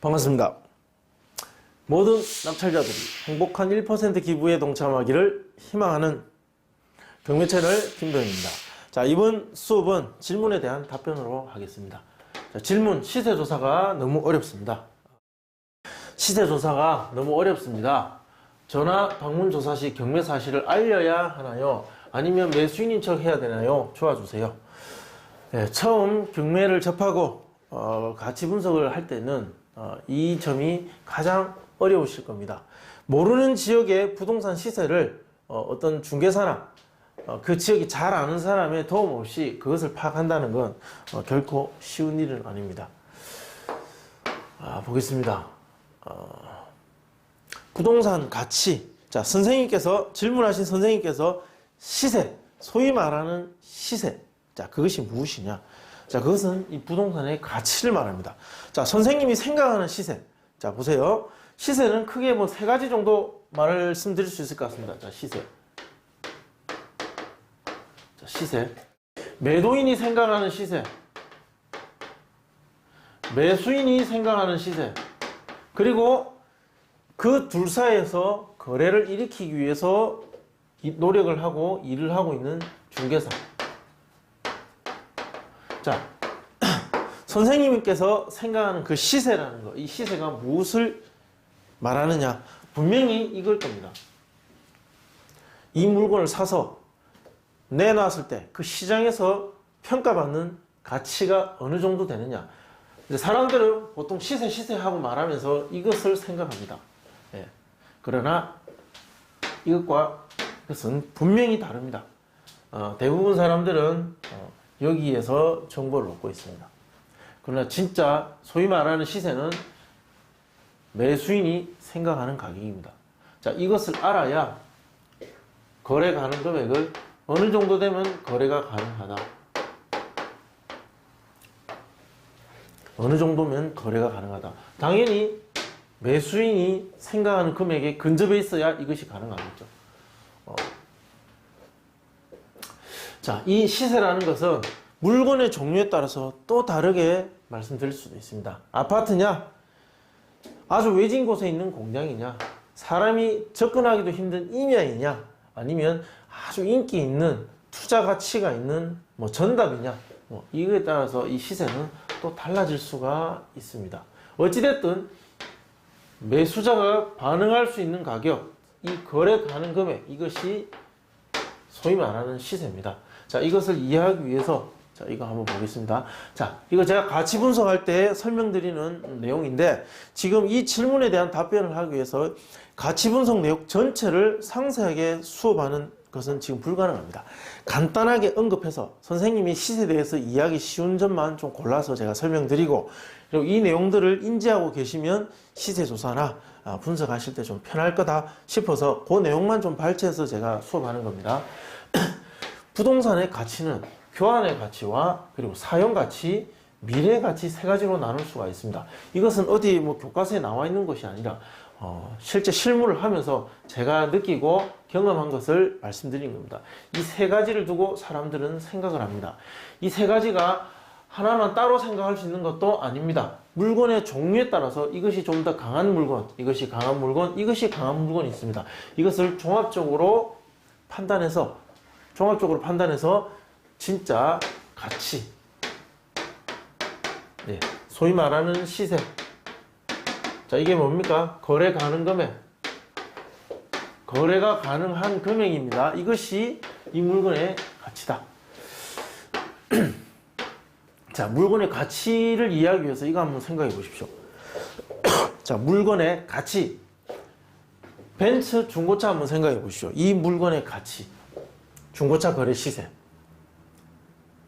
반갑습니다. 모든 낙찰자들이 행복한 1% 기부에 동참하기를 희망하는 경매 채널 김도현입니다. 자, 이번 수업은 질문에 대한 답변으로 하겠습니다. 자, 질문, 시세 조사가 너무 어렵습니다. 시세 조사가 너무 어렵습니다. 전화 방문 조사 시 경매 사실을 알려야 하나요? 아니면 매수인인 척 해야 되나요? 좋아주세요. 네, 처음 경매를 접하고 어, 가치 분석을 할 때는 어, 이 점이 가장 어려우실 겁니다. 모르는 지역의 부동산 시세를 어, 떤 중개사나 어, 그 지역이 잘 아는 사람의 도움 없이 그것을 파악한다는 건 어, 결코 쉬운 일은 아닙니다. 아, 보겠습니다. 어, 부동산 가치. 자, 선생님께서, 질문하신 선생님께서 시세, 소위 말하는 시세. 자, 그것이 무엇이냐? 자, 그것은 이 부동산의 가치를 말합니다. 자, 선생님이 생각하는 시세. 자, 보세요. 시세는 크게 뭐 세 가지 정도 말씀드릴 수 있을 것 같습니다. 자, 시세. 자, 시세. 매도인이 생각하는 시세. 매수인이 생각하는 시세. 그리고 그 둘 사이에서 거래를 일으키기 위해서 이- 노력을 하고 일을 하고 있는 중개사. 자, 선생님께서 생각하는 그 시세라는 거, 이 시세가 무엇을 말하느냐? 분명히 이걸 겁니다. 이 물건을 사서 내놨을 때 그 시장에서 평가받는 가치가 어느 정도 되느냐. 사람들은 보통 시세 시세 하고 말하면서 이것을 생각합니다. 예. 그러나 이것과 이것은 분명히 다릅니다. 어, 대부분 사람들은 어, 여기에서 정보를 얻고 있습니다. 그러나 진짜 소위 말하는 시세는 매수인이 생각하는 가격입니다. 자, 이것을 알아야 거래 가능 금액을 어느 정도 되면 거래가 가능하다. 어느 정도면 거래가 가능하다. 당연히 매수인이 생각하는 금액에 근접해 있어야 이것이 가능하겠죠. 어. 자, 이 시세라는 것은 물건의 종류에 따라서 또 다르게 말씀드릴 수도 있습니다. 아파트냐? 아주 외진 곳에 있는 공장이냐? 사람이 접근하기도 힘든 임야이냐? 아니면 아주 인기 있는 투자 가치가 있는 뭐 전답이냐? 뭐 이거에 따라서 이 시세는 또 달라질 수가 있습니다. 어찌됐든 매수자가 반응할 수 있는 가격, 이 거래 가능 금액 이것이 소위 말하는 시세입니다. 자, 이것을 이해하기 위해서 자, 이거 한번 보겠습니다. 자, 이거 제가 가치 분석할 때 설명드리는 내용인데 지금 이 질문에 대한 답변을 하기 위해서 가치 분석 내용 전체를 상세하게 수업하는 것은 지금 불가능합니다. 간단하게 언급해서 선생님이 시세에 대해서 이해하기 쉬운 점만 좀 골라서 제가 설명드리고 그리고 이 내용들을 인지하고 계시면 시세 조사나 아, 분석하실 때 좀 편할 거다 싶어서 그 내용만 좀 발췌해서 제가 수업하는 겁니다. 부동산의 가치는 교환의 가치와 그리고 사용 가치, 미래 가치 세 가지로 나눌 수가 있습니다. 이것은 어디 뭐 교과서에 나와 있는 것이 아니라 어, 실제 실무를 하면서 제가 느끼고 경험한 것을 말씀드린 겁니다. 이 세 가지를 두고 사람들은 생각을 합니다. 이 세 가지가 하나만 따로 생각할 수 있는 것도 아닙니다. 물건의 종류에 따라서 이것이 좀 더 강한 물건, 이것이 강한 물건, 이것이 강한 물건이 있습니다. 이것을 종합적으로 판단해서 종합적으로 판단해서 진짜 가치, 예, 소위 말하는 시세. 자, 이게 뭡니까? 거래 가능 금액. 거래가 가능한 금액입니다. 이것이 이 물건의 가치다. 자, 물건의 가치를 이해하기 위해서 이거 한번 생각해 보십시오. 자, 물건의 가치. 벤츠 중고차 한번 생각해 보십시오. 이 물건의 가치. 중고차 거래 시세.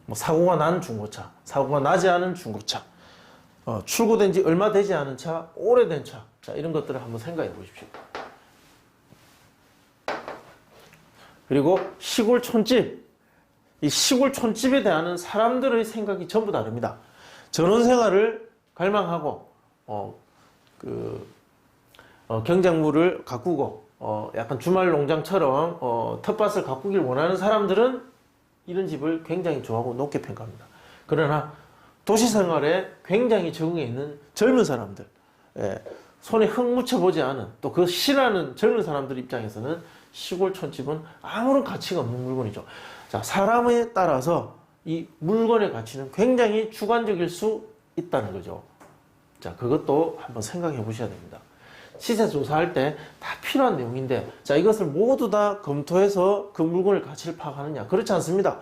뭐 사고가 난 중고차, 사고가 나지 않은 중고차, 어, 출고된 지 얼마 되지 않은 차, 오래된 차, 자, 이런 것들을 한번 생각해 보십시오. 그리고 시골 촌집, 이 시골 촌집에 대한 사람들의 생각이 전부 다릅니다. 전원 생활을 갈망하고, 어, 그, 어, 경작물을 가꾸고, 어, 약간 주말 농장처럼, 어, 텃밭을 가꾸길 원하는 사람들은 이런 집을 굉장히 좋아하고 높게 평가합니다. 그러나 도시 생활에 굉장히 적응해 있는 젊은 사람들, 예, 손에 흙 묻혀보지 않은 또 그 싫어하는 젊은 사람들 입장에서는 시골 촌집은 아무런 가치가 없는 물건이죠. 자, 사람에 따라서 이 물건의 가치는 굉장히 주관적일 수 있다는 거죠. 자, 그것도 한번 생각해 보셔야 됩니다. 시세 조사할 때 다 필요한 내용인데, 자, 이것을 모두 다 검토해서 그 물건의 가치를 파악하느냐? 그렇지 않습니다.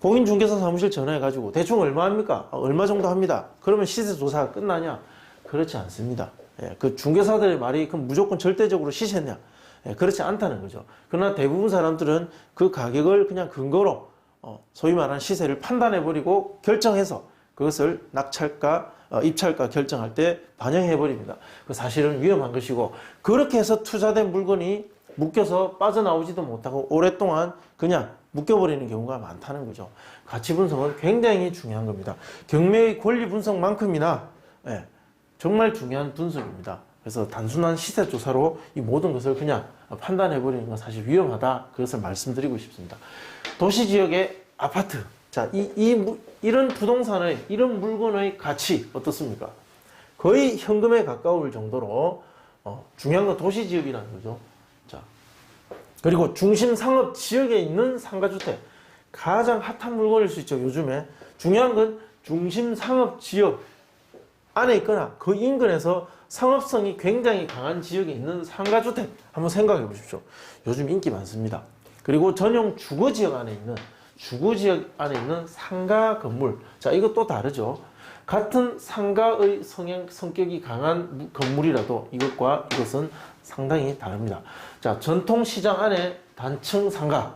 공인중개사 사무실 전화해가지고 대충 얼마 합니까? 아, 얼마 정도 합니다. 그러면 시세 조사가 끝나냐? 그렇지 않습니다. 예, 그 중개사들의 말이 그럼 무조건 절대적으로 시세냐? 예, 그렇지 않다는 거죠. 그러나 대부분 사람들은 그 가격을 그냥 근거로 어, 소위 말하는 시세를 판단해버리고 결정해서 그것을 낙찰가, 어, 입찰가 결정할 때 반영해 버립니다. 그 사실은 위험한 것이고 그렇게 해서 투자된 물건이 묶여서 빠져나오지도 못하고 오랫동안 그냥 묶여버리는 경우가 많다는 거죠. 가치 분석은 굉장히 중요한 겁니다. 경매의 권리 분석만큼이나 예, 정말 중요한 분석입니다. 그래서 단순한 시세 조사로 이 모든 것을 그냥 판단해 버리는 건 사실 위험하다. 그것을 말씀드리고 싶습니다. 도시 지역의 아파트. 자, 이, 이, 무- 이런 부동산의, 이런 물건의 가치 어떻습니까? 거의 현금에 가까울 정도로 어, 중요한 건 도시 지역이라는 거죠. 자, 그리고 중심 상업 지역에 있는 상가주택. 가장 핫한 물건일 수 있죠, 요즘에. 중요한 건 중심 상업 지역 안에 있거나 그 인근에서 상업성이 굉장히 강한 지역에 있는 상가주택 한번 생각해 보십시오. 요즘 인기 많습니다. 그리고 전용 주거 지역 안에 있는 주거 지역 안에 있는 상가 건물. 자, 이것 또 다르죠. 같은 상가의 성향, 성격이 강한 무- 건물이라도 이것과 이것은 상당히 다릅니다. 자, 전통 시장 안에 단층 상가.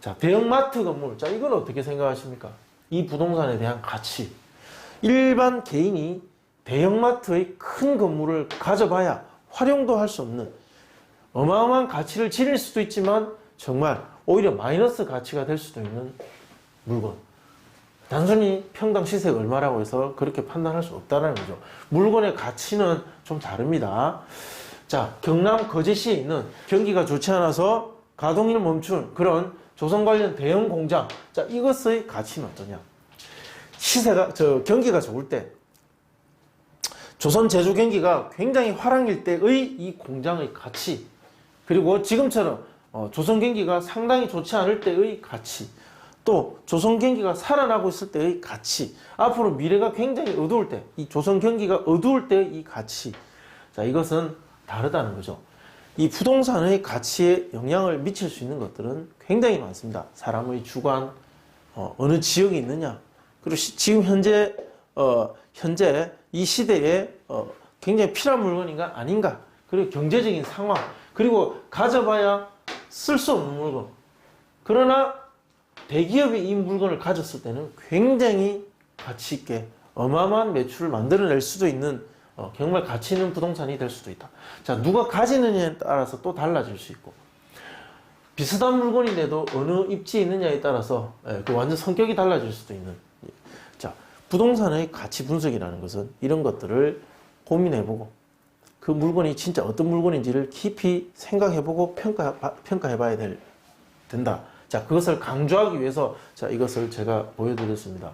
자, 대형마트 건물. 자, 이건 어떻게 생각하십니까? 이 부동산에 대한 가치. 일반 개인이 대형마트의 큰 건물을 가져봐야 활용도 할 수 없는 어마어마한 가치를 지닐 수도 있지만 정말 오히려 마이너스 가치가 될 수도 있는 물건. 단순히 평당 시세가 얼마라고 해서 그렇게 판단할 수 없다는 거죠. 물건의 가치는 좀 다릅니다. 자, 경남 거제시에 있는 경기가 좋지 않아서 가동을 멈춘 그런 조선 관련 대형 공장. 자, 이것의 가치는 어떠냐? 시세가, 저, 경기가 좋을 때 조선 제조 경기가 굉장히 화랑일 때의 이 공장의 가치 그리고 지금처럼 어, 조선 경기가 상당히 좋지 않을 때의 가치 또 조선 경기가 살아나고 있을 때의 가치 앞으로 미래가 굉장히 어두울 때 이 조선 경기가 어두울 때의 이 가치. 자 이것은 다르다는 거죠. 이 부동산의 가치에 영향을 미칠 수 있는 것들은 굉장히 많습니다. 사람의 주관 어, 어느 지역에 있느냐. 그리고 시- 지금 현재 어, 현재 이 시대에 어, 굉장히 필요한 물건인가 아닌가. 그리고 경제적인 상황. 그리고 가져봐야 쓸 수 없는 물건 그러나 대기업이 이 물건을 가졌을 때는 굉장히 가치 있게 어마어마한 매출을 만들어낼 수도 있는 어, 정말 가치 있는 부동산이 될 수도 있다. 자 누가 가지느냐에 따라서 또 달라질 수 있고 비슷한 물건인데도 어느 입지에 있느냐에 따라서 예, 그 완전 성격이 달라질 수도 있는. 예. 자, 부동산의 가치 분석이라는 것은 이런 것들을 고민해보고 그 물건이 진짜 어떤 물건인지를 깊이 생각해보고 평가, 평가해봐야 될, 된다. 자, 그것을 강조하기 위해서 자, 이것을 제가 보여드렸습니다.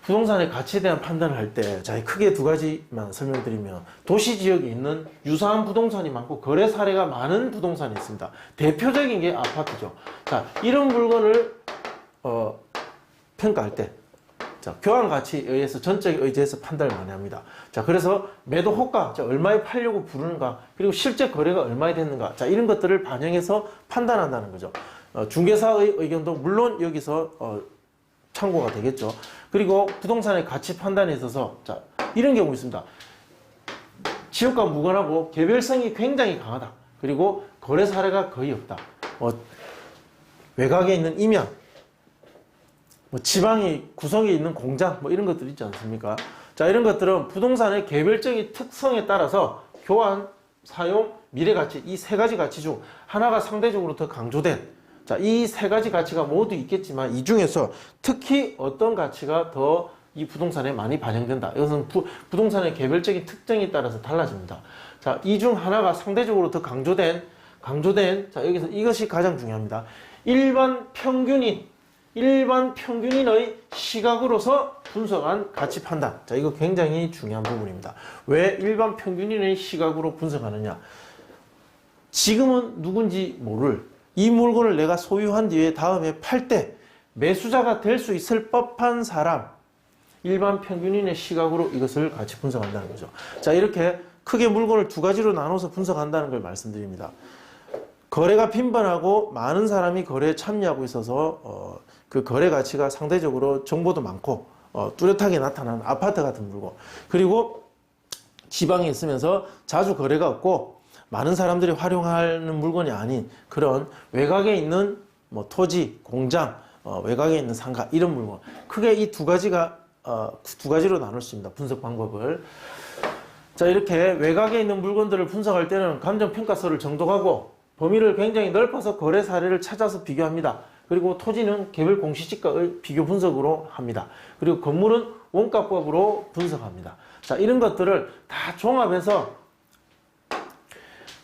부동산의 가치에 대한 판단을 할 때, 자, 크게 두 가지만 설명드리면, 도시 지역에 있는 유사한 부동산이 많고, 거래 사례가 많은 부동산이 있습니다. 대표적인 게 아파트죠. 자, 이런 물건을, 어, 평가할 때, 자, 교환 가치에 의해서 전적에 의지해서 판단을 많이 합니다. 자, 그래서 매도 호가, 자, 얼마에 팔려고 부르는가, 그리고 실제 거래가 얼마에 됐는가, 자, 이런 것들을 반영해서 판단한다는 거죠. 어, 중개사의 의견도 물론 여기서, 어, 참고가 되겠죠. 그리고 부동산의 가치 판단에 있어서 자 이런 경우 있습니다. 지역과 무관하고 개별성이 굉장히 강하다. 그리고 거래 사례가 거의 없다. 뭐 외곽에 있는 임양, 뭐 지방의 구성에 있는 공장, 뭐 이런 것들 있지 않습니까? 자 이런 것들은 부동산의 개별적인 특성에 따라서 교환, 사용, 미래 가치 이 세 가지 가치 중 하나가 상대적으로 더 강조된 자, 이 세 가지 가치가 모두 있겠지만 이 중에서 특히 어떤 가치가 더 이 부동산에 많이 반영된다. 이것은 부, 부동산의 개별적인 특징에 따라서 달라집니다. 자, 이 중 하나가 상대적으로 더 강조된 강조된 자, 여기서 이것이 가장 중요합니다. 일반 평균인 일반 평균인의 시각으로서 분석한 가치 판단. 자, 이거 굉장히 중요한 부분입니다. 왜 일반 평균인의 시각으로 분석하느냐? 지금은 누군지 모를 이 물건을 내가 소유한 뒤에 다음에 팔 때 매수자가 될 수 있을 법한 사람 일반 평균인의 시각으로 이것을 같이 분석한다는 거죠. 자, 이렇게 크게 물건을 두 가지로 나눠서 분석한다는 걸 말씀드립니다. 거래가 빈번하고 많은 사람이 거래에 참여하고 있어서 어, 그 거래 가치가 상대적으로 정보도 많고 어, 뚜렷하게 나타나는 아파트 같은 물건 그리고 지방에 있으면서 자주 거래가 없고 많은 사람들이 활용하는 물건이 아닌 그런 외곽에 있는 뭐 토지, 공장, 어, 외곽에 있는 상가 이런 물건 크게 이 두 가지가 어, 두 가지로 나눌 수 있습니다. 분석 방법을 자 이렇게 외곽에 있는 물건들을 분석할 때는 감정평가서를 정독하고 범위를 굉장히 넓혀서 거래 사례를 찾아서 비교합니다. 그리고 토지는 개별 공시지가의 비교 분석으로 합니다. 그리고 건물은 원가법으로 분석합니다. 자 이런 것들을 다 종합해서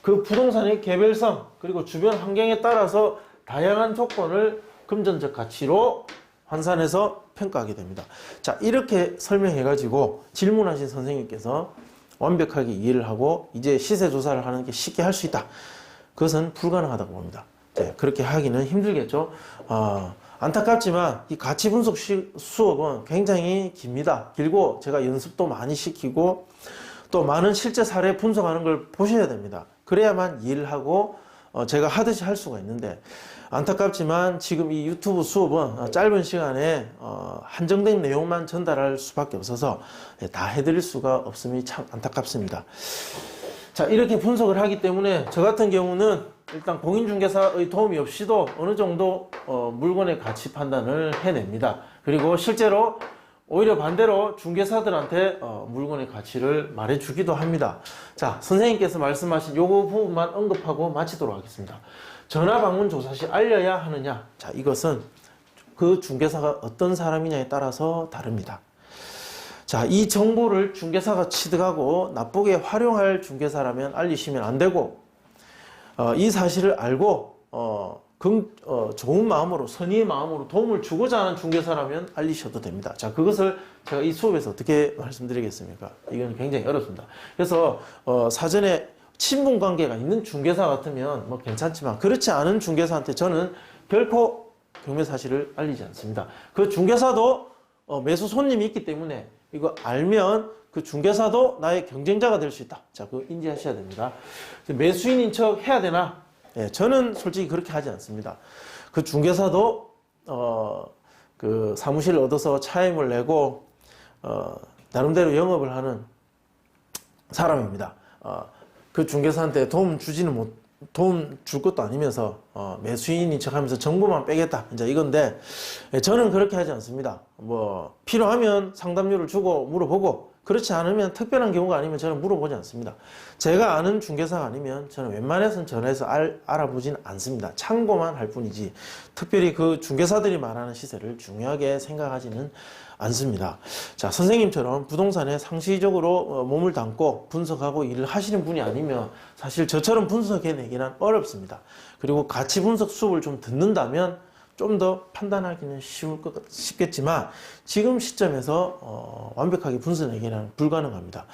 그 부동산의 개별성 그리고 주변 환경에 따라서 다양한 조건을 금전적 가치로 환산해서 평가하게 됩니다. 자 이렇게 설명해 가지고 질문하신 선생님께서 완벽하게 이해를 하고 이제 시세 조사를 하는 게 쉽게 할 수 있다. 그것은 불가능하다고 봅니다. 네, 그렇게 하기는 힘들겠죠. 어, 안타깝지만 이 가치 분석 시- 수업은 굉장히 깁니다. 길고 제가 연습도 많이 시키고 또 많은 실제 사례 분석하는 걸 보셔야 됩니다. 그래야만 이해를 하고 어, 제가 하듯이 할 수가 있는데 안타깝지만 지금 이 유튜브 수업은 어, 짧은 시간에 어, 한정된 내용만 전달할 수밖에 없어서 예, 다 해드릴 수가 없음이 참 안타깝습니다. 자 이렇게 분석을 하기 때문에 저 같은 경우는 일단 공인중개사의 도움이 없이도 어느 정도 어, 물건의 가치 판단을 해냅니다. 그리고 실제로 오히려 반대로 중개사들한테 어, 물건의 가치를 말해주기도 합니다. 자 선생님께서 말씀하신 요거 부분만 언급하고 마치도록 하겠습니다. 전화 방문 조사 시 알려야 하느냐? 자 이것은 그 중개사가 어떤 사람이냐에 따라서 다릅니다. 자, 이 정보를 중개사가 취득하고 나쁘게 활용할 중개사라면 알리시면 안 되고, 어, 이 사실을 알고, 어, 금, 어, 좋은 마음으로, 선의의 마음으로 도움을 주고자 하는 중개사라면 알리셔도 됩니다. 자, 그것을 제가 이 수업에서 어떻게 말씀드리겠습니까? 이건 굉장히 어렵습니다. 그래서, 어, 사전에 친분 관계가 있는 중개사 같으면 뭐 괜찮지만, 그렇지 않은 중개사한테 저는 결코 경매 사실을 알리지 않습니다. 그 중개사도 어, 매수 손님이 있기 때문에 이거 알면 그 중개사도 나의 경쟁자가 될 수 있다. 자, 그거 인지하셔야 됩니다. 매수인인 척 해야 되나? 예, 저는 솔직히 그렇게 하지 않습니다. 그 중개사도 어, 그 사무실을 얻어서 차임을 내고 어, 나름대로 영업을 하는 사람입니다. 어, 그 중개사한테 도움 주지는 못, 도움 줄 것도 아니면서 어, 매수인인 척하면서 정보만 빼겠다. 이제 이건데 예, 저는 그렇게 하지 않습니다. 뭐 필요하면 상담료를 주고 물어보고 그렇지 않으면 특별한 경우가 아니면 저는 물어보지 않습니다. 제가 아는 중개사가 아니면 저는 웬만해서는 전화해서 알, 알아보진 않습니다. 참고만 할 뿐이지 특별히 그 중개사들이 말하는 시세를 중요하게 생각하지는 않습니다. 자, 선생님처럼 부동산에 상시적으로 어, 몸을 담고 분석하고 일을 하시는 분이 아니면 사실 저처럼 분석해내기는 어렵습니다. 그리고 가치 분석 수업을 좀 듣는다면 좀 더 판단하기는 쉬울 것 같- 쉽겠지만 지금 시점에서 어, 완벽하게 분석하기는 불가능합니다.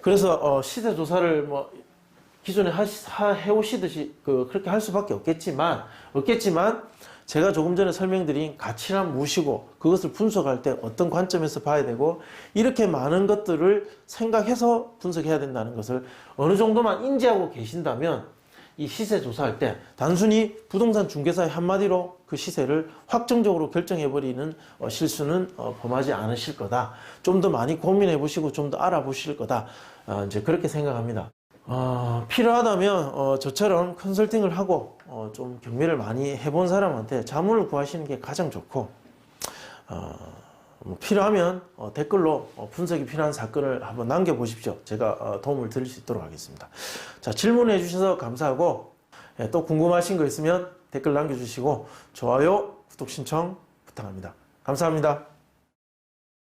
그래서 어, 시세 조사를 뭐 기존에 하, 해오시듯이 그, 그렇게 할 수밖에 없겠지만, 없겠지만, 제가 조금 전에 설명드린 가치란 무엇이고, 그것을 분석할 때 어떤 관점에서 봐야 되고, 이렇게 많은 것들을 생각해서 분석해야 된다는 것을 어느 정도만 인지하고 계신다면, 이 시세 조사할 때 단순히 부동산 중개사의 한마디로 그 시세를 확정적으로 결정해버리는 어, 실수는 어, 범하지 않으실 거다. 좀 더 많이 고민해 보시고 좀 더 알아보실 거다. 어, 이제 그렇게 생각합니다. 어, 필요하다면 어, 저처럼 컨설팅을 하고 어, 좀 경매를 많이 해본 사람한테 자문을 구하시는 게 가장 좋고 어, 뭐 필요하면 어, 댓글로 어, 분석이 필요한 사건을 한번 남겨보십시오. 제가 어, 도움을 드릴 수 있도록 하겠습니다. 자 질문해 주셔서 감사하고 예, 또 궁금하신 거 있으면 댓글 남겨주시고 좋아요, 구독 신청 부탁합니다. 감사합니다.